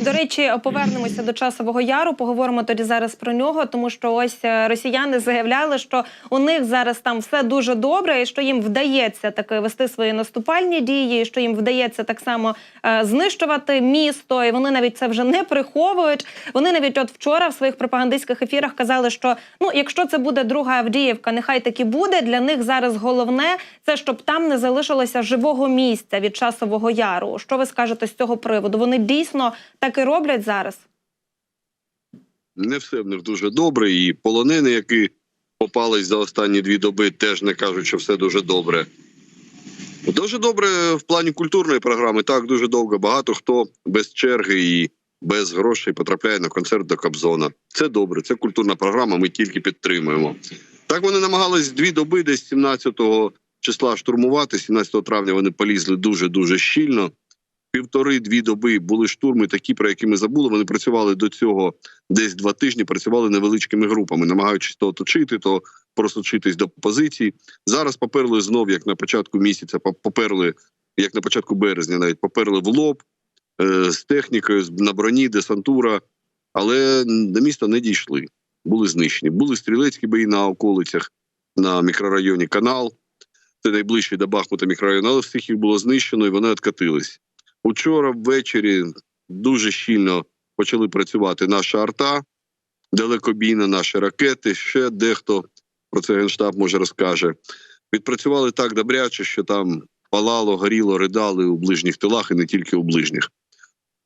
До речі, повернемося до часового яру. Поговоримо тоді зараз про нього, тому що ось е, росіяни заявляли, що у них зараз там все дуже добре, і що їм вдається таки вести свої наступальні дії, і що їм вдається так само е, знищувати місто. І вони навіть це вже не приховують. Вони навіть от вчора в своїх пропагандистських ефірах казали, що ну, якщо це буде друга Авдіївка, нехай так і буде. Для них зараз головне це щоб там не залишилося живого місця від часового яру. Що ви скажете з цього приводу? Вони дійсно так і роблять зараз. Не все в них дуже добре, і полонини, які попались за останні дві доби, теж не кажуть, що все дуже добре. Дуже добре в плані культурної програми. Так, дуже довго. Багато хто без черги і без грошей потрапляє на концерт до Кобзона. Це добре, це культурна програма. Ми тільки підтримуємо. Так вони намагались дві доби, десь 17 числа штурмувати. 17 травня вони полізли дуже дуже щільно. Півтори-дві доби були штурми, такі про які ми забули. Вони працювали до цього десь два тижні. Працювали невеличкими групами, намагаючись то оточити, то просочитись до позицій. Зараз поперли знов, як на початку місяця, поперли, як на початку березня, навіть поперли в лоб е, з технікою, на броні, десантура, але до міста не дійшли. Були знищені. Були стрілецькі бої на околицях на мікрорайоні Канал. Це найближчий до Бахмута мікрорайон, але всіх їх було знищено і вони откатились. Учора ввечері дуже щільно почали працювати наша арта, далекобійна, наші ракети. Ще дехто про це генштаб може розкаже. Відпрацювали так добряче, що там палало, горіло, ридали у ближніх тилах і не тільки у ближніх.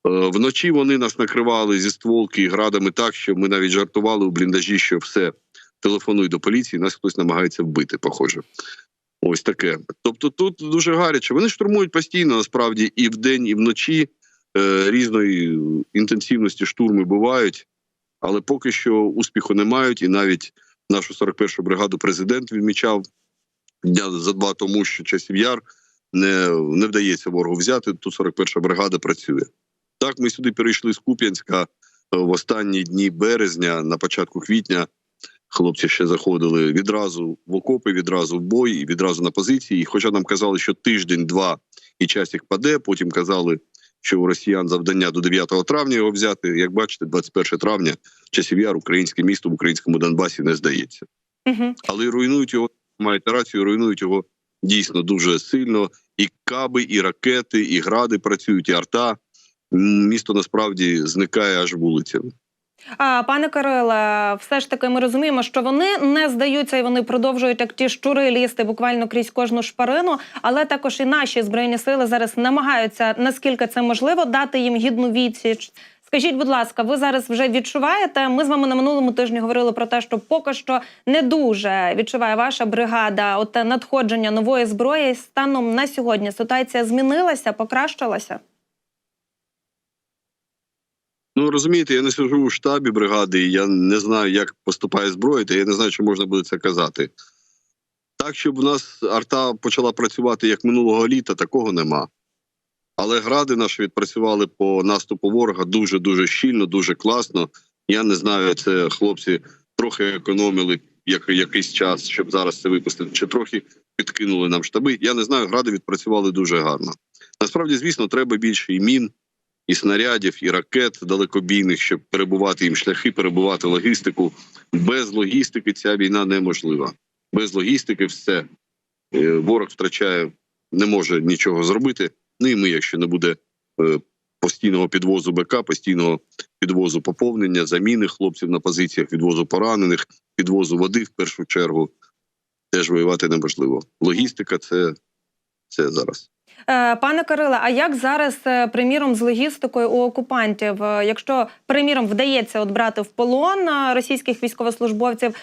Е, Вночі вони нас накривали зі стволки і градами так, що ми навіть жартували у бліндажі, що все, телефонуй до поліції, нас хтось намагається вбити, похоже. Ось таке. Тобто тут дуже гаряче. Вони штурмують постійно, насправді, і вдень, і вночі е, різної інтенсивності штурми бувають, але поки що успіху не мають. І навіть нашу 41-ту бригаду президент відмічав дня за два тому, що часів яр не, не вдається ворогу взяти. Тут 41-та бригада працює. Так, ми сюди перейшли з Куп'янська е, в останні дні березня, на початку квітня. Хлопці ще заходили відразу в окопи, відразу в бой і відразу на позиції. І Хоча нам казали, що тиждень-два і час їх паде. Потім казали, що у росіян завдання до 9 травня його взяти. Як бачите, 21 травня часів яр, українське місто в українському Донбасі не здається. Угу. Але руйнують його, маєте рацію, руйнують його дійсно дуже сильно. І каби, і ракети, і гради працюють, і арта. Місто насправді зникає аж вулицями. А пане Кириле, все ж таки ми розуміємо, що вони не здаються і вони продовжують як ті щури лізти буквально крізь кожну шпарину. Але також і наші збройні сили зараз намагаються, наскільки це можливо, дати їм гідну відсіч. Скажіть, будь ласка, ви зараз вже відчуваєте? Ми з вами на минулому тижні говорили про те, що поки що не дуже відчуває ваша бригада от надходження нової зброї. Станом на сьогодні ситуація змінилася, покращилася. Ну розумієте, я не сижу у штабі бригади, і я не знаю, як поступає зброя, та я не знаю, чи можна буде це казати. Так, щоб в нас арта почала працювати як минулого літа, такого нема. Але гради наші відпрацювали по наступу ворога дуже дуже щільно, дуже класно. Я не знаю, це хлопці трохи економили як, якийсь час, щоб зараз це випустити, чи трохи підкинули нам штаби. Я не знаю, гради відпрацювали дуже гарно. Насправді, звісно, треба більше і мін, і снарядів, і ракет далекобійних, щоб перебувати їм шляхи, перебувати логістику. Без логістики ця війна неможлива. Без логістики все. Е, Ворог втрачає, не може нічого зробити. Ну і ми, якщо не буде е, постійного підвозу БК, постійного підвозу поповнення, заміни хлопців на позиціях, відвозу поранених, підвозу води в першу чергу, теж воювати неможливо. Логістика це, це зараз. Е, Пане Кириле, а як зараз, е, приміром, з логістикою у окупантів? Е, Якщо приміром вдається от брати в полон російських військовослужбовців,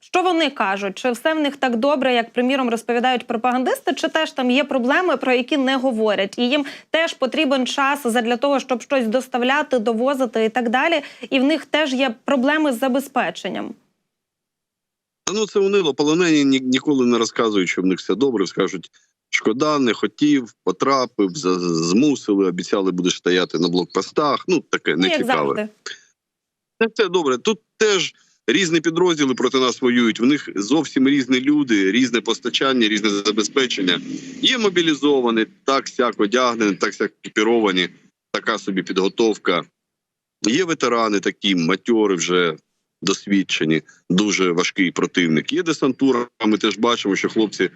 що вони кажуть? Чи все в них так добре, як приміром розповідають пропагандисти, чи теж там є проблеми, про які не говорять, і їм теж потрібен час для того, щоб щось доставляти, довозити і так далі. І в них теж є проблеми з забезпеченням. Та ну це унило. Полонені ні, ніколи не розказують, що в них все добре. Скажуть, шкода, не хотів, потрапив, змусили, обіцяли, будеш стояти на блокпостах. Ну таке Ну, нецікаве. Це все добре. Тут теж різні підрозділи проти нас воюють. В них зовсім різні люди, різне постачання, різне забезпечення. Є мобілізовані, так сяк одягнені, так сяк екіпіровані. така собі підготовка. Є ветерани такі, матьори вже досвідчені, дуже важкий противник. Є десантура. Ми теж бачимо, що хлопці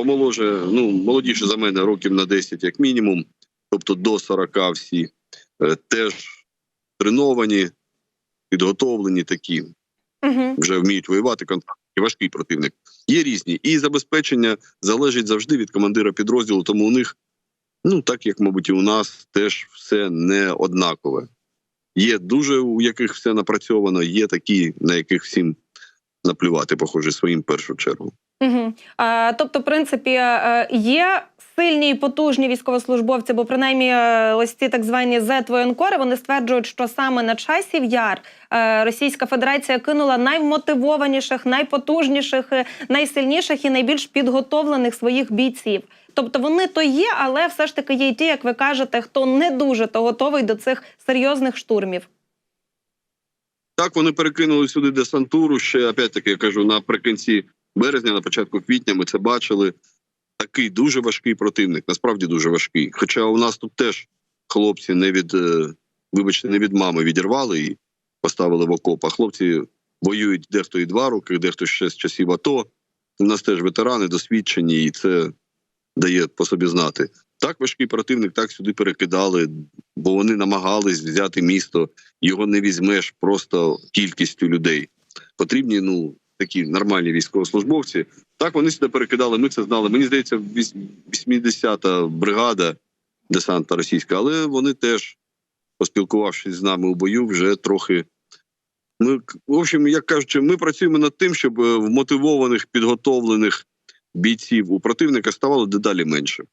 помоложе, ну молодіші за мене років на 10, як мінімум, тобто до 40 всі е, теж треновані, підготовлені такі, Угу. вже вміють воювати. контакт і важкий противник. Є різні. І забезпечення залежить завжди від командира підрозділу, тому у них, ну так як, мабуть, і у нас теж все не однакове. Є дуже, у яких все напрацьовано, є такі, на яких всім наплювати, похоже, своїм першу чергу. Угу. А, тобто, в принципі, е, є сильні і потужні військовослужбовці, бо принаймні е, ось ці так звані зет-воєнкори, вони стверджують, що саме на часів яр е, Російська Федерація кинула наймотивованіших, найпотужніших, найсильніших і найбільш підготовлених своїх бійців. Тобто вони то є, але все ж таки є й ті, як ви кажете, хто не дуже то готовий до цих серйозних штурмів. Так, вони перекинули сюди десантуру. Ще опять-таки я кажу, наприкінці березня, на початку квітня, ми це бачили. Такий дуже важкий противник, насправді дуже важкий. Хоча у нас тут теж хлопці не від, е, вибачте, не від мами відірвали і поставили в окоп. А хлопці воюють дехто і два роки, дехто ще з часів АТО. У нас теж ветерани досвідчені, і це дає по собі знати. Так важкий противник, так сюди перекидали, бо вони намагались взяти місто його не візьмеш просто кількістю людей. Потрібні ну такі нормальні військовослужбовці. Так вони сюди перекидали. Ми це знали. Мені здається, вісь- 80-та бригада десанта російська, але вони теж, поспілкувавшись з нами у бою, вже трохи. Ми, в общем, як кажучи, ми працюємо над тим, щоб е, вмотивованих, підготовлених бійців у противника ставало дедалі менше.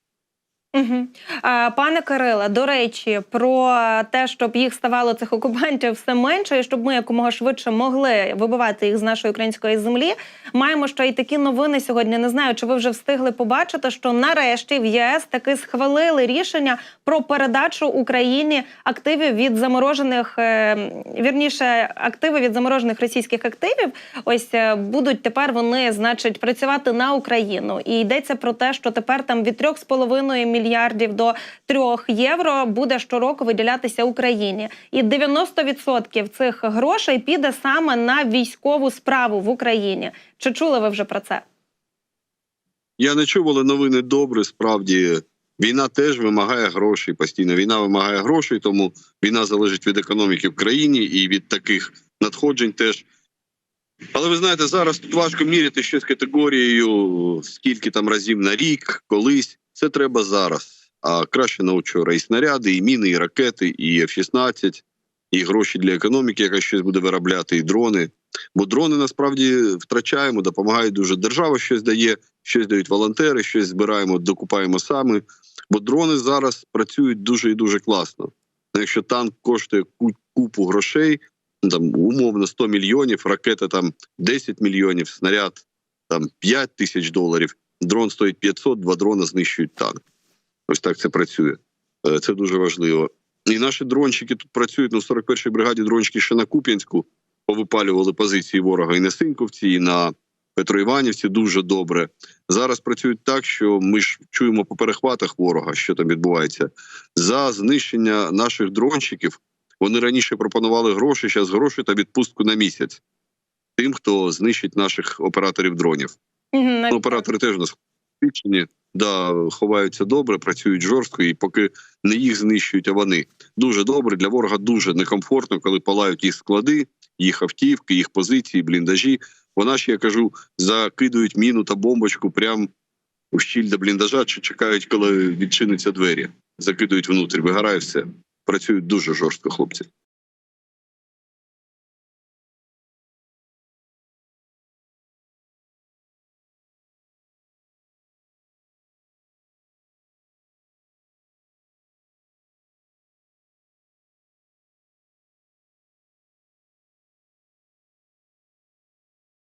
Угу. Пане Кириле, до речі, про те, щоб їх ставало цих окупантів все менше, і щоб ми якомога швидше могли вибивати їх з нашої української землі. Маємо ще й такі новини сьогодні. Не знаю, чи ви вже встигли побачити, що нарешті в ЄС таки схвалили рішення про передачу Україні активів від заморожених, е, вірніше, активи від заморожених російських активів. Ось е, будуть тепер вони, значить, працювати на Україну. І йдеться про те, що тепер там від 3,5 мільярдів до 3 євро буде щороку виділятися Україні. І 90% цих грошей піде саме на військову справу в Україні. Чи чули ви вже про це? Я не чув, але новини добрі. Справді війна теж вимагає грошей постійно. Війна вимагає грошей, тому війна залежить від економіки в країні і від таких надходжень теж. Але ви знаєте, зараз тут важко міряти щось категорією, скільки там разів на рік, колись. Це треба зараз. А краще на учора. І снаряди, і міни, і ракети, і F-16, і гроші для економіки, яка щось буде виробляти, і дрони. Бо дрони насправді втрачаємо, допомагають дуже. Держава щось дає, щось дають волонтери, щось збираємо, докупаємо самі. Бо дрони зараз працюють дуже і дуже класно. Ну, Якщо танк коштує купу грошей, там умовно 100 мільйонів, ракета там 10 мільйонів, снаряд там 5 тисяч доларів, дрон стоїть 500, два дрона знищують танк. Ось так це працює. Е, Це дуже важливо. І наші дрончики тут працюють ну, в 41-й бригаді дрончики ще на Куп'янську повипалювали позиції ворога і на Синьковці, і на Петроіванівці дуже добре. Зараз працюють так, що ми ж чуємо по перехватах ворога, що там відбувається. За знищення наших дрончиків вони раніше пропонували гроші, зараз гроші та відпустку на місяць тим, хто знищить наших операторів дронів. Ну, оператори теж у нас досвідчені, да, ховаються добре, працюють жорстко, і поки не їх знищують, а вони дуже добре. Для ворога дуже некомфортно, коли палають їх склади, їх автівки, їх позиції, бліндажі. Вона ж я кажу, закидують міну та бомбочку прямо в щіль до бліндажа, чи чекають, коли відчиняться двері, закидують внутрі, вигорає все. Працюють дуже жорстко, хлопці.